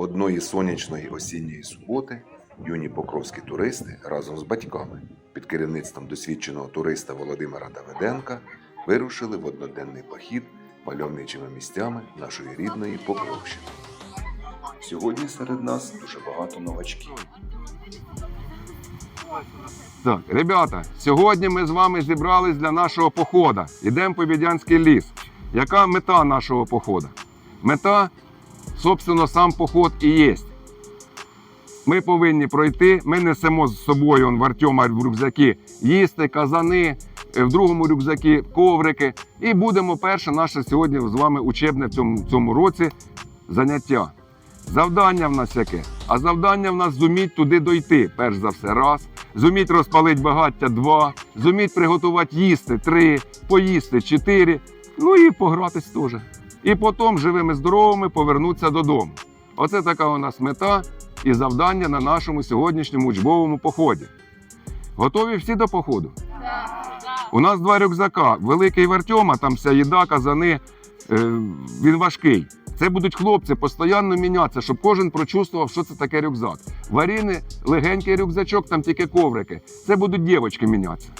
Одної сонячної осінньої суботи юні покровські туристи разом з батьками під керівництвом досвідченого туриста Володимира Давиденка вирушили в одноденний похід мальовничими місцями нашої рідної Покровщини. Сьогодні серед нас дуже багато новачків. Так, ребята, сьогодні ми з вами зібрались для нашого походу. Йдемо по Бідянський ліс. Яка мета нашого походу? Мета, собственно, сам поход і є. Ми повинні пройти, ми несемо з собою он, в Артема в рюкзаки їсти, казани, е, в другому рюкзакі коврики. І будемо перше наше сьогодні з вами учебне в цьому, в цьому році заняття. Завдання в нас яке? А завдання в нас зуміть туди дойти, перш за все, раз. Зуміть розпалити багаття два, зуміть приготувати їсти три, поїсти чотири, ну і погратись теж. І потім живими здоровими повернутися додому. Оце така у нас мета і завдання на нашому сьогоднішньому учбовому поході. Готові всі до походу? У нас два рюкзака. Великий в Артема, там вся їда, казани. Е, він важкий. Це будуть хлопці постійно мінятися, щоб кожен прочувствував, що це таке рюкзак. Варіни, легенький рюкзачок, там тільки коврики. Це будуть дівчатки мінятися.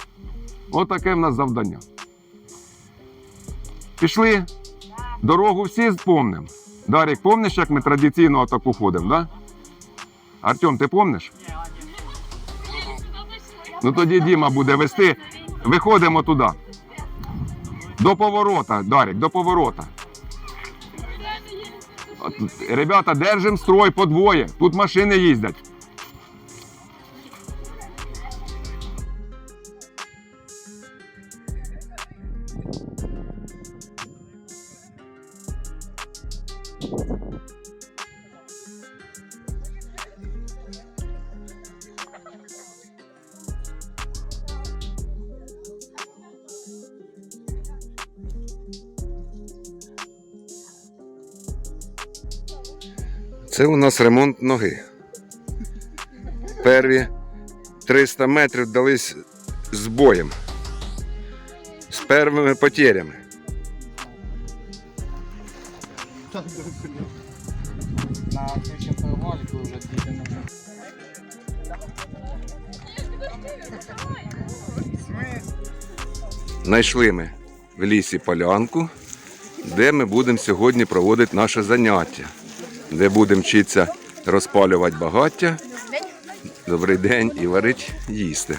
Отаке в нас завдання. Пішли. Дорогу всі спомнимо. Дарік, помниш, як ми традиційно отаку ходимо, да? Артем, ти помниш? Ну тоді Діма буде вести. Виходимо туди. До поворота, Дарік, до поворота. Ребята, держим строй по двоє. Тут машини їздять. Це у нас ремонт ноги. Перві 300 метрів дались з боєм. З первими потерями. На. Знайшли ми в лісі полянку, де ми будемо сьогодні проводити наше заняття, де будемо вчитися розпалювати багаття. Добрий день і варити їсти.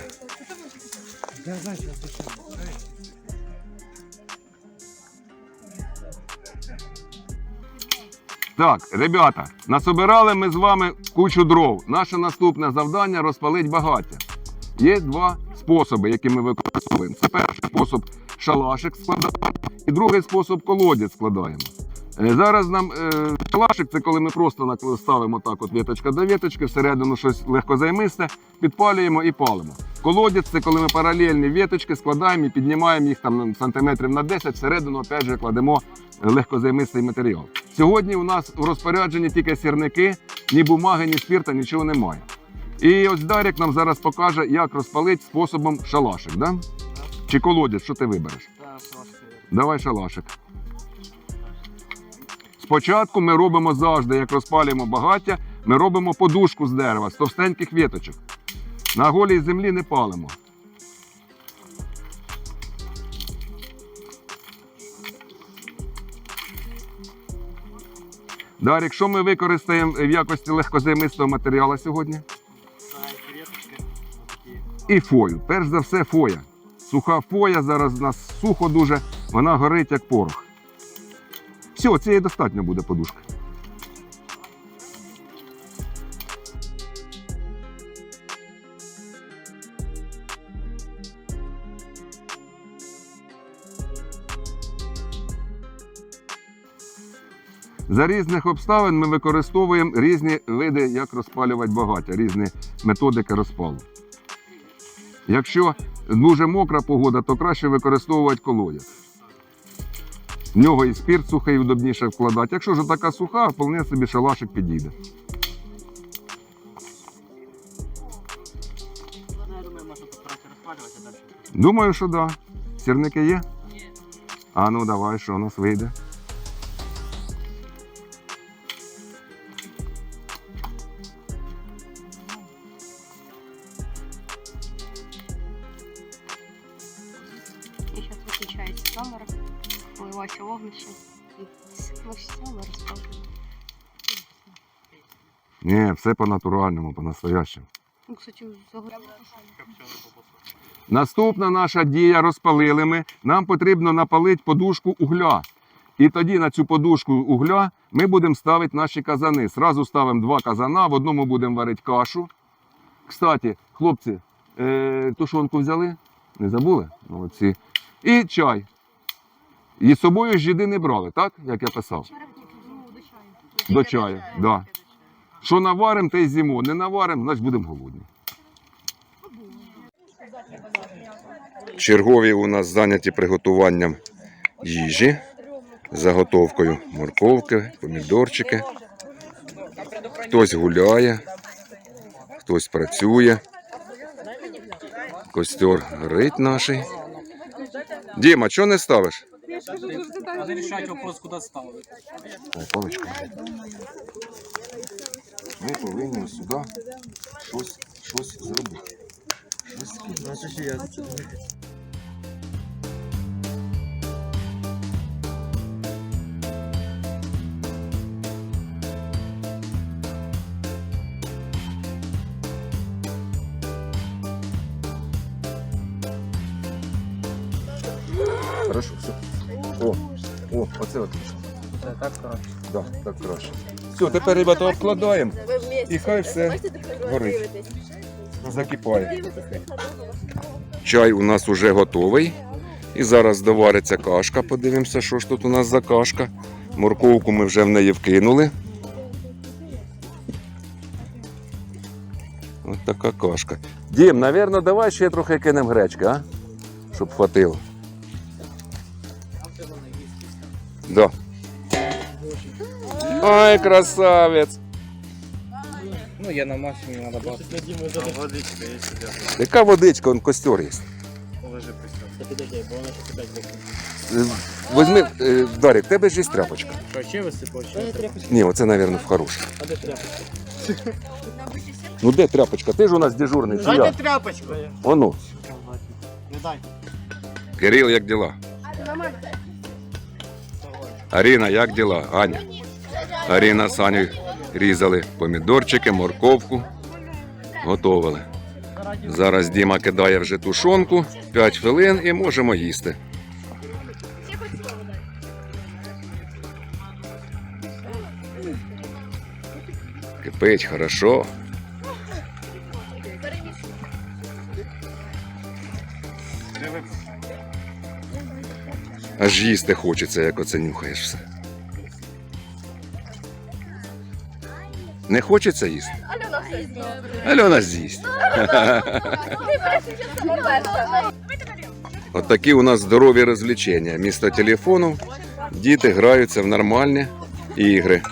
Так, ребята, насобирали ми з вами кучу дров. Наше наступне завдання розпалити багаття. Є два способи, які ми використовуємо. Це перший спосіб шалашик складаємо, і другий спосіб колодязь складаємо. Е, Зараз нам е, шалашик це коли ми просто ставимо так, от віточка до віточки, всередину щось легкозаймисте, підпалюємо і палимо. Колодязь це коли ми паралельні віточки складаємо і піднімаємо їх там сантиметрів на 10, всередину опять же кладемо легкозаймистий матеріал. Сьогодні у нас в розпорядженні тільки сірники, ні бумаги, ні спірта, нічого немає. І ось Дарік нам зараз покаже, як розпалити способом шалашик, да? Чи колодязь, що ти вибереш? Давай шалашик. Спочатку ми робимо завжди, як розпалюємо багаття, ми робимо подушку з дерева, з товстеньких віточок. На голій землі не палимо. Дарік, що ми використаємо в якості легкозаймистого матеріалу сьогодні? І фою. Перш за все, фоя. Суха фоя зараз у нас сухо дуже, вона горить як порох. Все, цієї достатньо буде подушки. За різних обставин ми використовуємо різні види, як розпалювати багаття, різні методики розпалу. Якщо дуже мокра погода, то краще використовувати колодязь. В нього і спирт сухий удобніше вкладати. Якщо ж така суха, вполне собі шалашик підійде. Думаю, що так. Да. Сірники є? А ну давай, що у нас вийде. Ось вогнище. Ні, все по-натуральному, по-настоящему. Ну, кстати, загоряли. Наступна наша дія розпалили ми. Нам потрібно напалити подушку угля. І тоді на цю подушку угля ми будемо ставити наші казани. Сразу ставимо два казана, в одному будемо варити кашу. Кстати, хлопці, е, тушонку взяли? Не забули? Молодці. І чай. І з собою ж їди не брали, так? Як я писав? До чаю, так. Да. Що наваримо, те й з'їмо. Не наваримо, значить будемо голодні. Чергові у нас зайняті приготуванням їжі, заготовкою морковки, помідорчики. Хтось гуляє, хтось працює. Костер горить наш. Діма, чого не ставиш? Надо решать вопрос, куда ставить. О, паличка. Ми повинні сюди щось, щось зробити. Щось кинути. Хорошо, все. О, о, оце отлично. Це так краще. Да, так краще. Все, тепер, ребята, обкладаємо і хай все горить. Закипає. Чай у нас уже готовий. І зараз довариться кашка. Подивимося, що ж тут у нас за кашка. Морковку ми вже в неї вкинули. Ось така кашка. Дім, напевно, давай ще трохи кинемо гречки, а? Щоб хватило. Да. Ой, красавець! Ну, я на максимум надо было. Водичка є сюди. Яка водичка, он костер є. Положи пристав. Е, Возьми, е, Дарік, в тебе ж є тряпочка. Що, ще висипав? Ще Ні, оце, мабуть, в хороше. А де тряпочка? Ну де тряпочка? Ти ж у нас дежурний, чи я? тряпочку. Оно. Не дай. Кирил, як діла? Аріна, як діла? Аня. Аріна з Анею різали помідорчики, морковку. Готовили. Зараз Діма кидає вже тушонку, 5 хвилин і можемо їсти. Кипить хорошо. Аж їсти хочеться, як оце нюхаєш все. Не хочеться їсти? Альона з'їсть. От такі у нас здорові розвлечення. Місто телефону. Діти граються в нормальні ігри.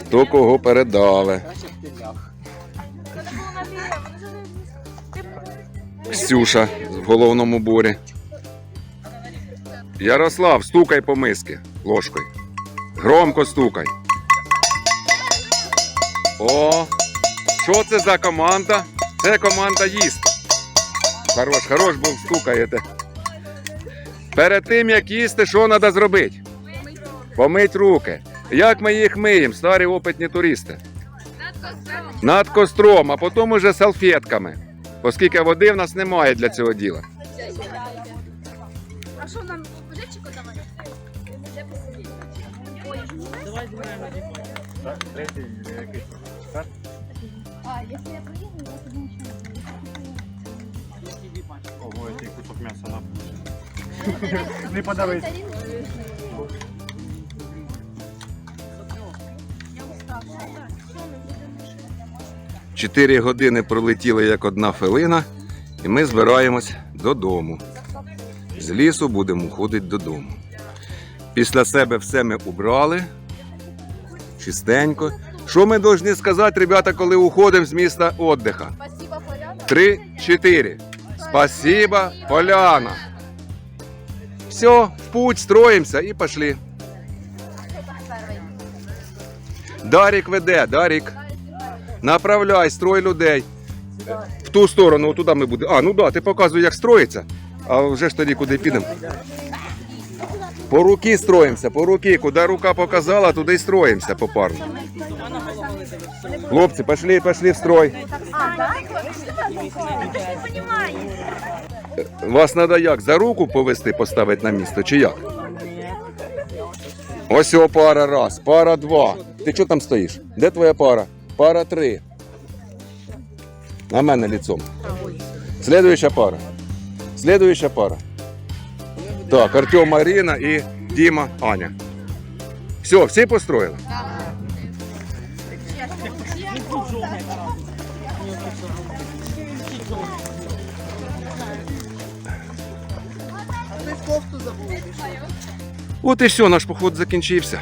Хто кого передаве. Ксюша в головному борі. Ярослав, стукай по миски ложкою. Громко стукай. О, що це за команда? Це команда їсти. Хорош, хорош, бо стукаєте. Перед тим, як їсти, що треба зробити? Помить руки. Як ми їх миємо, старі опитні туристи? Над костром, а потім уже салфетками. Оскільки води в нас немає для цього діла. А, якщо я приїду, я тоді нічого не буду. Ого, який кусок м'яса на. Не подавись. Чотири години пролетіли як одна хвилина, і ми збираємось додому. З лісу будемо ходити додому. Після себе все ми убрали. Чистенько. Що ми повинні сказати, ребята, коли уходимо з міста віддиха? Три, чотири. Спасибо, Поляна. Все, в путь строїмося і пішли. Дарік веде, Дарік. Направляй, строй людей. В ту сторону, туди ми будемо. А, ну да, ти показуй, як строїться. А вже ж тоді куди підемо. По руки строїмося, по руки. Куди рука показала, туди й строїмося попарно. Хлопці, пошли, пошли в строй. Вас треба як? За руку повести, поставити на місто, чи як? Ось о, пара раз, пара два. Ти що там стоїш? Де твоя пара? Пара три. На мене лицом. Следующая пара. Следующая пара. Так, Артем Марина і Діма Аня. Все, всі построїли? От і все, наш поход закінчився.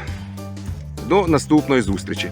До наступної зустрічі.